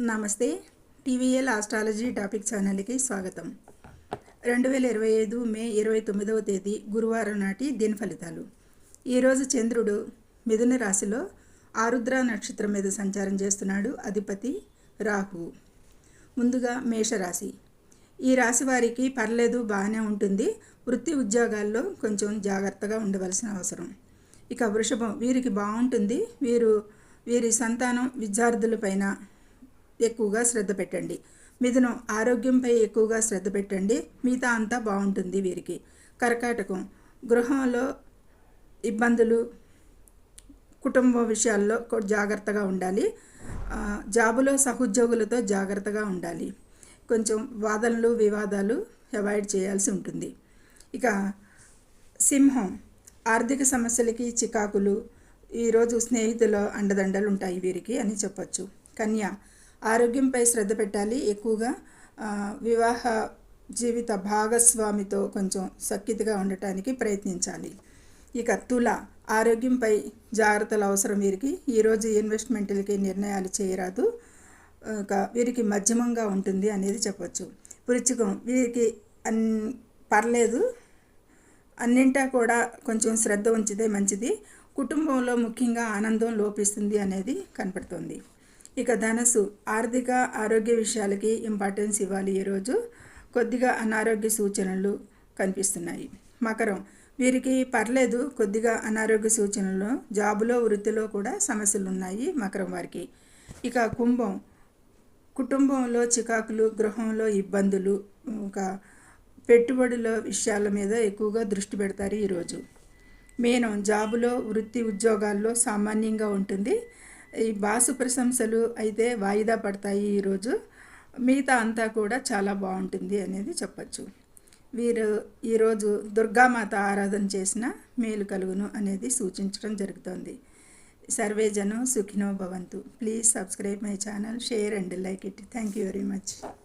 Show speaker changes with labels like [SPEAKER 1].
[SPEAKER 1] నమస్తే. TVL astrology topic ఛానల్కి స్వాగతం. రెండు వేల ఇరవై ఐదు మే ఇరవై తొమ్మిదవ తేదీ గురువారం నాటి దిన ఫలితాలు. ఈరోజు చంద్రుడు మిథున రాశిలో ఆరుద్ర నక్షత్రం మీద సంచారం చేస్తున్నాడు అధిపతి రాహు. ముందుగా మేషరాశి. ఈ రాశి వారికి పర్లేదు బాగానే ఉంటుంది. వృత్తి ఉద్యోగాల్లో కొంచెం జాగ్రత్తగా ఉండవలసిన అవసరం. ఇక వృషభం వీరికి బాగుంటుంది. వీరు వీరి సంతానం విద్యార్థులపైన ఎక్కువగా శ్రద్ధ పెట్టండి. మిథునం ఆరోగ్యంపై ఎక్కువగా శ్రద్ధ పెట్టండి. మిగతా అంతా బాగుంటుంది వీరికి. కర్కాటకం గృహంలో ఇబ్బందులు కుటుంబ విషయాల్లో జాగ్రత్తగా ఉండాలి. జాబులో సహోద్యోగులతో జాగ్రత్తగా ఉండాలి. కొంచెం వాదనలు వివాదాలు అవాయిడ్ చేయాల్సి ఉంటుంది. ఇక సింహం ఆర్థిక సమస్యలకి చికాకులు ఈరోజు స్నేహితుల అండదండలు ఉంటాయి వీరికి అని చెప్పొచ్చు. కన్య ఆరోగ్యంపై శ్రద్ధ పెట్టాలి. ఎక్కువగా వివాహ జీవిత భాగస్వామితో కొంచెం సఖ్యతగా ఉండటానికి ప్రయత్నించాలి. ఇక తుల ఆరోగ్యంపై జాగ్రత్తలు అవసరం వీరికి. ఈరోజు ఇన్వెస్ట్మెంట్లకి నిర్ణయాలు చేయరాదు. ఇక వీరికి మధ్యమంగా ఉంటుంది అనేది చెప్పచ్చు. వృచ్చికం వీరికి అన్ పర్లేదు. అన్నింటా కూడా కొంచెం శ్రద్ధ ఉంచితే మంచిది. కుటుంబంలో ముఖ్యంగా ఆనందం లోపిస్తుంది అనేది కనపడుతుంది. ఇక ధనస్సు ఆర్థిక ఆరోగ్య విషయాలకి ఇంపార్టెన్స్ ఇవ్వాలి ఈరోజు కొద్దిగా అనారోగ్య సూచనలు కనిపిస్తున్నాయి. మకరం. వీరికి పర్లేదు కొద్దిగా అనారోగ్య సూచనలు జాబులో వృత్తిలో కూడా సమస్యలు ఉన్నాయి మకరం వారికి. ఇక కుంభం. కుటుంబంలో చికాకులు గృహంలో ఇబ్బందులు ఇంకా పెట్టుబడుల విషయాల మీద ఎక్కువగా దృష్టి పెడతారు ఈరోజు మీనం. జాబులో వృత్తి ఉద్యోగాల్లో సామాన్యంగా ఉంటుంది. ఈ బాసు ప్రశంసలు అయితే వాయిదా పడతాయి ఈరోజు మిగతా అంతా కూడా చాలా బాగుంటుంది అనేది చెప్పచ్చు. వీరు ఈరోజు దుర్గామాత ఆరాధన చేసిన మేలు కలుగును అనేది సూచించడం జరుగుతోంది. సర్వే జనం సుఖినో భవంతు. Please subscribe my channel share and like it. Thank you very much.